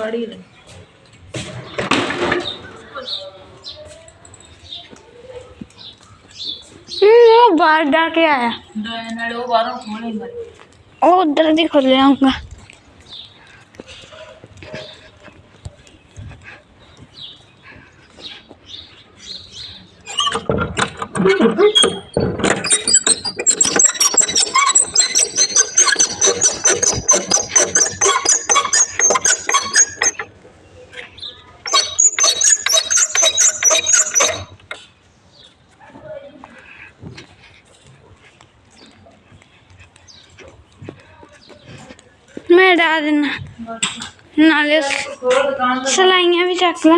खड़ी नहीं वो बाहर डाल के आया। वो उधर भी खोल जाऊँगा मेरे दादी ना नाले सलाइयां भी चक ला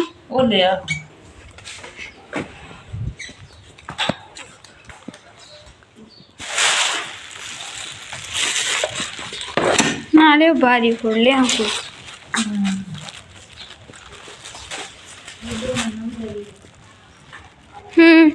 नाले बारी खोल लिया हमको हम्म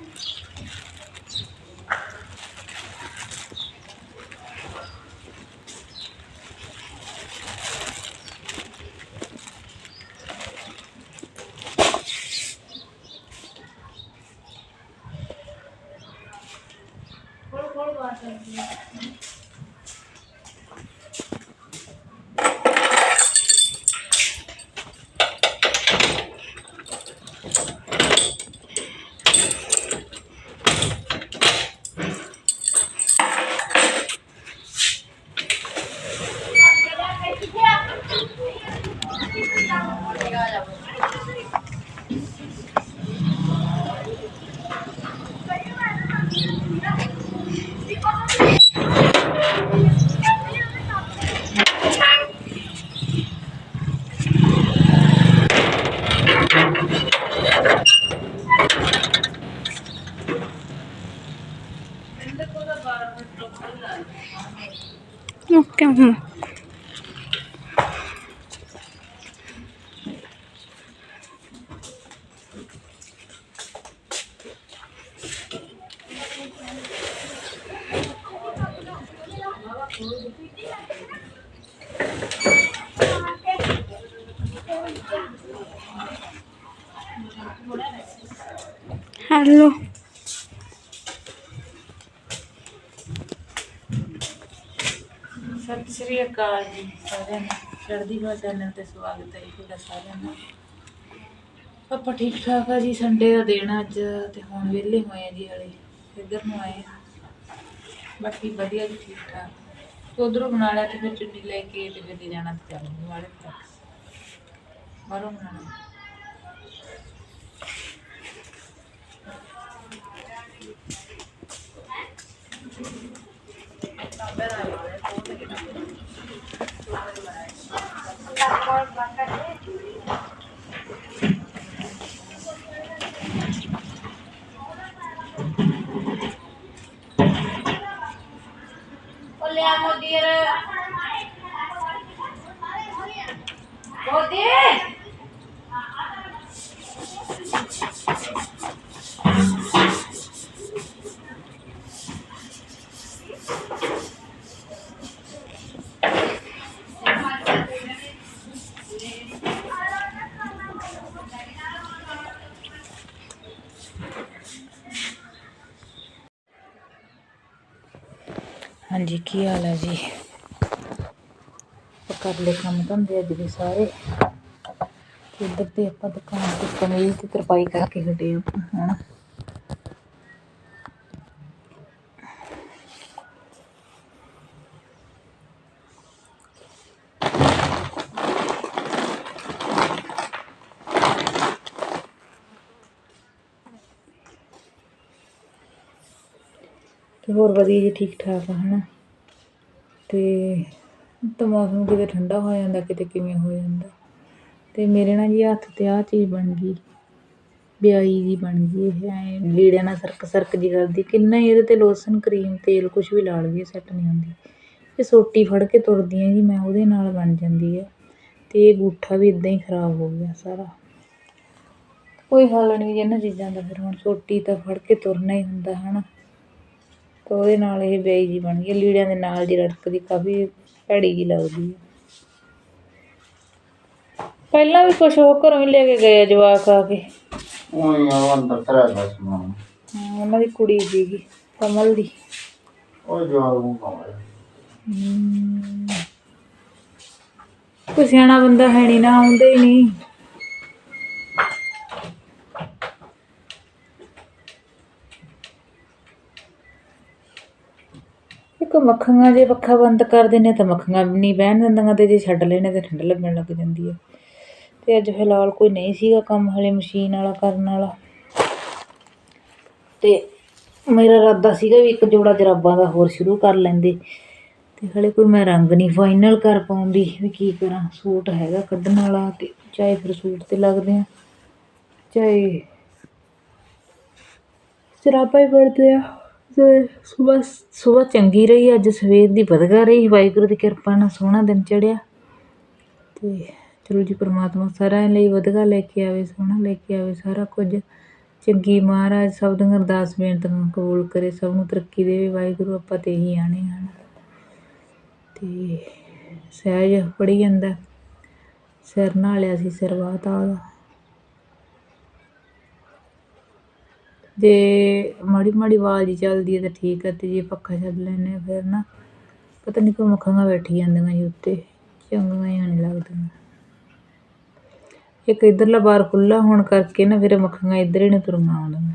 നോക്കാം ਹੈਲੋ ਸਤਿ ਸ੍ਰੀ ਅਕਾਲ ਜੀ ਸਾਰਿਆਂ ਨੂੰ। ਚੜ੍ਹਦੀ ਸਵਾਗਤ ਹੈ ਜੀ ਤੁਹਾਡਾ ਸਾਰਿਆਂ ਦਾ। ਆਪਾਂ ਠੀਕ ਠਾਕ ਆ ਜੀ ਸੰਡੇ ਦਾ ਦਿਨ ਅੱਜ ਤੇ ਹੁਣ ਵਿਹਲੇ ਹੋਏ ਆ ਜੀ ਹਲੇ, ਇੱਧਰ ਨੂੰ ਆਏ ਆ। ਬਾਕੀ ਵਧੀਆ ਜੀ ਠੀਕ ਠਾਕ। ਉਧਰੋਂ ਬਣਾ ਲਿਆ ਤੇ ਫਿਰ ਚੁੰਨੀ ਲੈ ਕੇ ਜਾਣਾ ਬਾਹਰੋਂ ਬਣਾ ਹਾਂਜੀ ਕੀ ਹਾਲ ਹੈ ਜੀ ਆਪਾਂ ਕਰ ਲਏ ਕੰਮ ਧੰਦੇ ਅੱਜ ਦੇ ਸਾਰੇ ਤੇ ਇੱਧਰ ਤੇ ਆਪਾਂ ਦੁਕਾਨ ਤੇ ਕਮੀਜ਼ ਤੇ ਤਰਪਾਈ ਕਰਕੇ ਹਟੇ ਆਪਾਂ ਹੁਣ ਤੇ ਹੋਰ ਵਧੀਆ ਜੀ ਠੀਕ ਠਾਕ ਆ ਹਨਾ ਅਤੇ ਤਾਂ ਮੌਸਮ ਕਿਤੇ ਠੰਡਾ ਹੋ ਜਾਂਦਾ, ਕਿਤੇ ਕਿਵੇਂ ਹੋ ਜਾਂਦਾ। ਅਤੇ ਮੇਰੇ ਨਾ ਜੀ ਹੱਥ ਤੇ ਆਹ ਚੀਜ਼ ਬਣ ਗਈ ਬਿਆਈ ਜਿਹੀ ਬਣ ਗਈ ਇਹ, ਐਂ ਲੀੜਿਆਂ ਨਾਲ ਸਰਕ ਸਰਕ ਜਿਹੀ ਕਰਦੀ ਕਿੰਨਾ ਹੀ ਇਹਦੇ ਤੇ ਲੋਸ਼ਨ, ਕਰੀਮ, ਤੇਲ ਕੁਛ ਵੀ ਲਾ ਲਈਏ ਸੈੱਟ ਨਹੀਂ ਹੁੰਦੀ। ਇਹ ਸੋਟੀ ਫੜ ਕੇ ਤੁਰਦੀ ਹਾਂ ਜੀ, ਮੈਂ ਉਹਦੇ ਨਾਲ ਬਣ ਜਾਂਦੀ ਹੈ ਅਤੇ ਇਹ ਅੰਗੂਠਾ ਵੀ ਇੱਦਾਂ ਹੀ ਖਰਾਬ ਹੋ ਗਿਆ ਸਾਰਾ। ਕੋਈ ਹੱਲ ਨਹੀਂ ਜੀ ਇਹਨਾਂ ਚੀਜ਼ਾਂ ਦਾ ਫਿਰ ਹੁਣ, ਸੋਟੀ ਤਾਂ ਫੜ ਕੇ ਤੁਰਨਾ ਹੀ ਹੁੰਦਾ ਹੈ ਨਾ ਤਾਂ ਉਹਦੇ ਨਾਲ ਇਹ ਬਿਆਈ ਜੀ ਬਣ ਗਈ ਲੀੜਿਆਂ ਦੇ ਨਾਲ ਜੀ ਰੜਕਦੀ ਕਾਫੀ ਭੈੜੀ ਜੀ ਲੱਗਦੀ ਹੈ। ਪਹਿਲਾਂ ਵੀ ਕੁਛ ਉਹ ਘਰੋਂ ਹੀ ਲੈ ਕੇ ਗਏ ਆ ਜਵਾਕ ਆ ਕੇ। ਉਹੀ ਆ ਅੰਦਰ ਤਰਾ ਦਾ ਸਮਾਨ ਹਾਂ, ਉਹਨਾਂ ਦੀ ਕੁੜੀ ਸੀਗੀ ਕਮਲ ਦੀ। ਉਹ ਜਵਾਬ ਨੂੰ ਪਾਉਂਦਾ ਹਮ। ਕੋਈ ਸਿਆਣਾ ਬੰਦਾ ਹੈ ਨਹੀਂ ਨਾ ਆਉਂਦੇ ਹੀ ਨਹੀਂ। ਮੱਖੀਆਂ ਜੇ ਪੱਖਾ ਬੰਦ ਕਰ ਦਿੰਨੇ ਤਾਂ ਮੱਖੀਆਂ ਵੀ ਨਹੀਂ ਬਹਿਣ ਦਿੰਦੀਆਂ ਅਤੇ ਜੇ ਛੱਡ ਲੈਂਦੇ ਤਾਂ ਠੰਡ ਲੱਗਣ ਲੱਗ ਜਾਂਦੀ ਹੈ ਅਤੇ ਅੱਜ ਫਿਲਹਾਲ ਕੋਈ ਨਹੀਂ ਸੀਗਾ ਕੰਮ ਹਾਲੇ ਮਸ਼ੀਨ ਵਾਲਾ ਕਰਨ ਵਾਲਾ। ਅਤੇ ਮੇਰਾ ਇਰਾਦਾ ਸੀਗਾ ਵੀ ਇੱਕ ਜੋੜਾ ਜਰਾਬਾਂ ਦਾ ਹੋਰ ਸ਼ੁਰੂ ਕਰ ਲੈਂਦੇ। ਅਤੇ ਹਾਲੇ ਕੋਈ ਮੈਂ ਰੰਗ ਨਹੀਂ ਫਾਈਨਲ ਕਰ ਪਾਉਂਦੀ ਵੀ ਕੀ ਕਰਾਂ, ਸੂਟ ਹੈਗਾ ਕੱਢਣ ਵਾਲਾ ਅਤੇ ਚਾਹੇ ਫਿਰ ਸੂਟ ਤੇ ਲੱਗਦੇ ਆ, ਚਾਹੇ ਜਰਾਬਾਂ ਹੀ ਵੜਦੇ ਆ। ਤੇ ਸਵੇਰ ਸਵੇਰ ਚੰਗੀ ਰਹੀ, ਅੱਜ ਸਵੇਰ ਦੀ ਵਧਗਾ ਰਹੀ, ਵਾਹਿਗੁਰੂ ਦੀ ਕਿਰਪਾ ਨਾਲ ਸੋਹਣਾ ਦਿਨ ਚੜਿਆ ਤੇ ਚਲੋ ਜੀ, ਪ੍ਰਮਾਤਮਾ ਸਾਰਿਆਂ ਲਈ ਵਧਗਾ ਲੈ ਕੇ ਆਵੇ, ਸੋਹਣਾ ਲੈ ਕੇ ਆਵੇ ਸਾਰਾ ਕੁਝ। ਚੰਗੀ ਮਹਾਰਾਜ ਸਭ ਦੀਆਂ ਅਰਦਾਸ ਬੇਨਤੀਆਂ ਕਬੂਲ ਕਰੇ, ਸਭ ਨੂੰ ਤਰੱਕੀ ਦੇਵੇ, ਵਾਹਿਗੁਰੂ ਆਪਾਂ ਤੇ ਇਹੀ ਆਣੇ ਹਨ ਤੇ ਸਹਿਜ ਪੜੀ ਜਾਂਦਾ। ਸਿਰ ਨਾਲਿਆ ਸੀ, ਸਿਰ ਵਾਤਾ ਜੇ ਮਾੜੀ ਮਾੜੀ ਆਵਾਜ਼ ਹੀ ਚੱਲਦੀ ਹੈ ਤਾਂ ਠੀਕ ਹੈ ਤੇ ਜੇ ਪੱਖਾ ਛੱਡ ਲੈਂਦੇ ਹਾਂ ਫਿਰ ਨਾ, ਪਤਾ ਨਹੀਂ ਕੋਈ ਮੱਖਾਂ ਬੈਠੀ ਜਾਂਦੀਆਂ ਜੀ ਉੱਤੇ, ਚੰਗੀਆਂ ਹੀ ਨਹੀਂ ਲੱਗਦੀਆਂ। ਇੱਕ ਇਧਰਲਾ ਬਾਰ ਖੁੱਲਾ ਹੋਣ ਕਰਕੇ ਨਾ ਫਿਰ ਮੱਖੀਆਂ ਇੱਧਰ ਹੀ ਨੇ ਤੁਰੀਆਂ ਆਉਂਦੀਆਂ।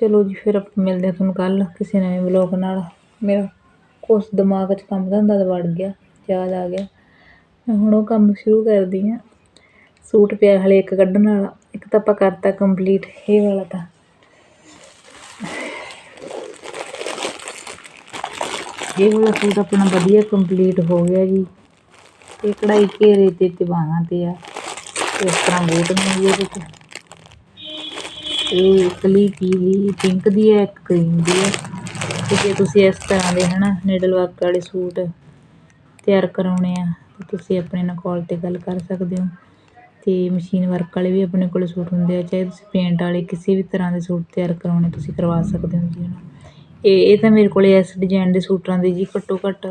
ਚਲੋ ਜੀ ਫਿਰ ਆਪਾਂ ਮਿਲਦੇ ਹਾਂ ਤੁਹਾਨੂੰ ਕੱਲ ਕਿਸੇ ਨਵੇਂ ਵਲੋਗ ਨਾਲ। ਮੇਰਾ ਕੁਛ ਦਿਮਾਗ 'ਚ ਕੰਮ ਧੰਦਾ ਤਾਂ ਵੜ ਗਿਆ, ਯਾਦ ਆ ਗਿਆ। ਮੈਂ ਹੁਣ ਉਹ ਕੰਮ ਸ਼ੁਰੂ ਕਰਦੀ ਹਾਂ। ਸੂਟ ਪਿਆ ਹਲੇ ਇੱਕ ਕੱਢਣ ਵਾਲਾ। ਇੱਕ ਤਾਂ ਆਪਾਂ ਕਰਤਾ ਕੰਪਲੀਟ ਇਹ ਵਾਲਾ ਤਾਂ। ਇਹ ਵਾਲਾ ਸੂਟ ਆਪਣਾ ਵਧੀਆ ਕੰਪਲੀਟ ਹੋ ਗਿਆ ਜੀ। ਇਹ ਕਢਾਈ ਘੇਰੇ ਤੇ ਤੇ ਬਾਹਾਂ ਤੇ ਆ। ਇਸ ਤਰ੍ਹਾਂ ਬੂਟ ਨੇ ਇਹਦੇ ਤੇ। ਇਹ ਕਲੀ ਪੀਲੀ ਪਿੰਕ ਦੀ ਹੈ ਇੱਕ ਕਰੀਮ ਦੀ ਹੈ ਤੇ ਜੇ ਤੁਸੀਂ ਇਸ ਤਰ੍ਹਾਂ ਦੇ ਹਨਾ ਨੀਡਲ ਵਰਕ ਵਾਲੇ ਸੂਟ ਤਿਆਰ ਕਰਾਉਣੇ ਆ, ਤਾਂ ਤੁਸੀਂ ਆਪਣੇ ਨਾਲ ਕਾਲ ਤੇ ਗੱਲ ਕਰ ਸਕਦੇ ਹੋ। ਅਤੇ ਮਸ਼ੀਨ ਵਰਕ ਵਾਲੇ ਵੀ ਆਪਣੇ ਕੋਲ ਸੂਟ ਹੁੰਦੇ ਆ, ਚਾਹੇ ਤੁਸੀਂ ਪੇਂਟ ਵਾਲੇ ਕਿਸੇ ਵੀ ਤਰ੍ਹਾਂ ਦੇ ਸੂਟ ਤਿਆਰ ਕਰਵਾਉਣੇ ਤੁਸੀਂ ਕਰਵਾ ਸਕਦੇ ਹੋ ਜੀ। ਹਨਾ ਇਹ ਇਹ ਤਾਂ ਮੇਰੇ ਕੋਲ ਇਸ ਡਿਜ਼ਾਇਨ ਦੇ ਸੂਟਾਂ ਦੇ ਜੀ ਘੱਟੋ ਘੱਟ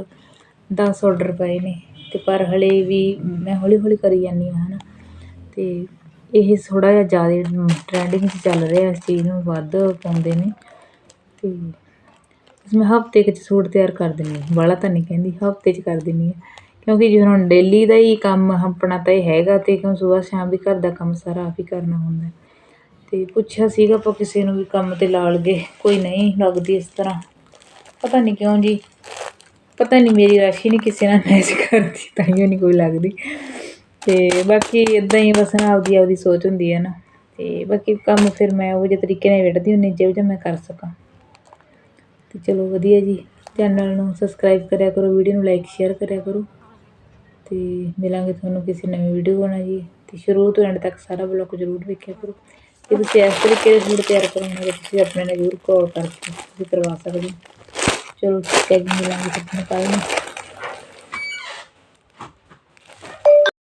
ਦਸ ਔਡਰ ਪਏ ਨੇ ਅਤੇ ਪਰ ਹਲੇ ਵੀ ਮੈਂ ਹੌਲੀ ਹੌਲੀ ਕਰੀ ਜਾਂਦੀ ਹਾਂ ਹੈ ਨਾ ਅਤੇ ਇਹ ਥੋੜ੍ਹਾ ਜਿਹਾ ਜ਼ਿਆਦਾ ਟਰੈਂਡਿੰਗ 'ਚ ਚੱਲ ਰਿਹਾ ਇਸ ਚੀਜ਼ ਨੂੰ ਵੱਧ ਪਾਉਂਦੇ ਨੇ ਅਤੇ ਮੈਂ ਹਫ਼ਤੇ ਕੁ 'ਚ ਸੂਟ ਤਿਆਰ ਕਰ ਦਿੰਦੀ ਹਾਂ। ਬਾਹਲਾ ਤਾਂ ਨਹੀਂ ਕਹਿੰਦੀ, ਹਫ਼ਤੇ 'ਚ ਕਰ ਦਿੰਦੀ ਹਾਂ। ਕਿਉਂਕਿ ਜੇ ਹੁਣ ਡੇਲੀ ਦਾ ਹੀ ਕੰਮ ਆਪਣਾ ਤਾਂ ਇਹ ਹੈਗਾ ਅਤੇ ਕਿਉਂ ਸੁਬਾਹ ਸ਼ਾਮ ਵੀ ਘਰ ਦਾ ਕੰਮ ਸਾਰਾ ਆਪ ਹੀ ਕਰਨਾ ਹੁੰਦਾ ਅਤੇ ਪੁੱਛਿਆ ਸੀਗਾ ਆਪਾਂ ਕਿਸੇ ਨੂੰ ਵੀ ਕੰਮ ਤੇ ਲਾ ਲਗੇ ਕੋਈ ਨਹੀਂ ਲੱਗਦੀ ਇਸ ਤਰ੍ਹਾਂ। ਪਤਾ ਨਹੀਂ ਕਿਉਂ ਜੀ, ਪਤਾ ਨਹੀਂ ਮੇਰੀ ਰਾਸ਼ੀ ਨਹੀਂ ਕਿਸੇ ਨਾਲ ਮੈਚ ਕਰਦੀ ਤਾਂ ਨਹੀਂ ਕੋਈ ਲੱਗਦੀ। ਅਤੇ ਬਾਕੀ ਇਦਾਂ ਹੀ ਬਸ ਨਾ ਆਪਦੀ ਆਪਦੀ ਸੋਚ ਹੁੰਦੀ ਹੈ ਨਾ। ਅਤੇ ਬਾਕੀ ਕੰਮ ਫਿਰ ਮੈਂ ਉਹ ਜਿਹੇ ਤਰੀਕੇ ਨਾਲ ਵਿੱਢਦੀ ਹੁੰਦੀ, ਜਿਹੋ ਜਿਹਾ ਮੈਂ ਕਰ ਸਕਾਂ। ਅਤੇ ਚਲੋ ਵਧੀਆ ਜੀ ਚੈਨਲ ਨੂੰ ਸਬਸਕ੍ਰਾਈਬ ਕਰਿਆ ਕਰੋ ਵੀਡੀਓ ਨੂੰ ਲਾਈਕ ਸ਼ੇਅਰ ਕਰਿਆ ਕਰੋ। ਅਤੇ ਮਿਲਾਂਗੇ ਤੁਹਾਨੂੰ ਕਿਸੇ ਨਵੀਂ ਵੀਡੀਓ ਨਾਲ ਜੀ ਅਤੇ ਸ਼ੁਰੂ ਤੋਂ ਐਂਡ ਤੱਕ ਸਾਰਾ ਬਲੌਗ ਜ਼ਰੂਰ ਵੇਖਿਆ ਕਰੋ। ਜੇ ਤੁਸੀਂ ਇਸ ਤਰੀਕੇ ਦੇ ਸੂਟ ਤਿਆਰ ਕਰਵਾਉਣਾ ਤਾਂ ਤੁਸੀਂ ਆਪਣੇ ਨਾਲ ਜ਼ਰੂਰ ਕਾਲ ਕਰਕੇ ਤੁਸੀਂ ਕਰਵਾ ਸਕਦੇ ਹੋ। ਚਲੋ ਠੀਕ ਹੈ ਜੀ, ਮਿਲਾਂਗੇ ਤੁਹਾਨੂੰ ਕੱਲ੍ਹ ਨੂੰ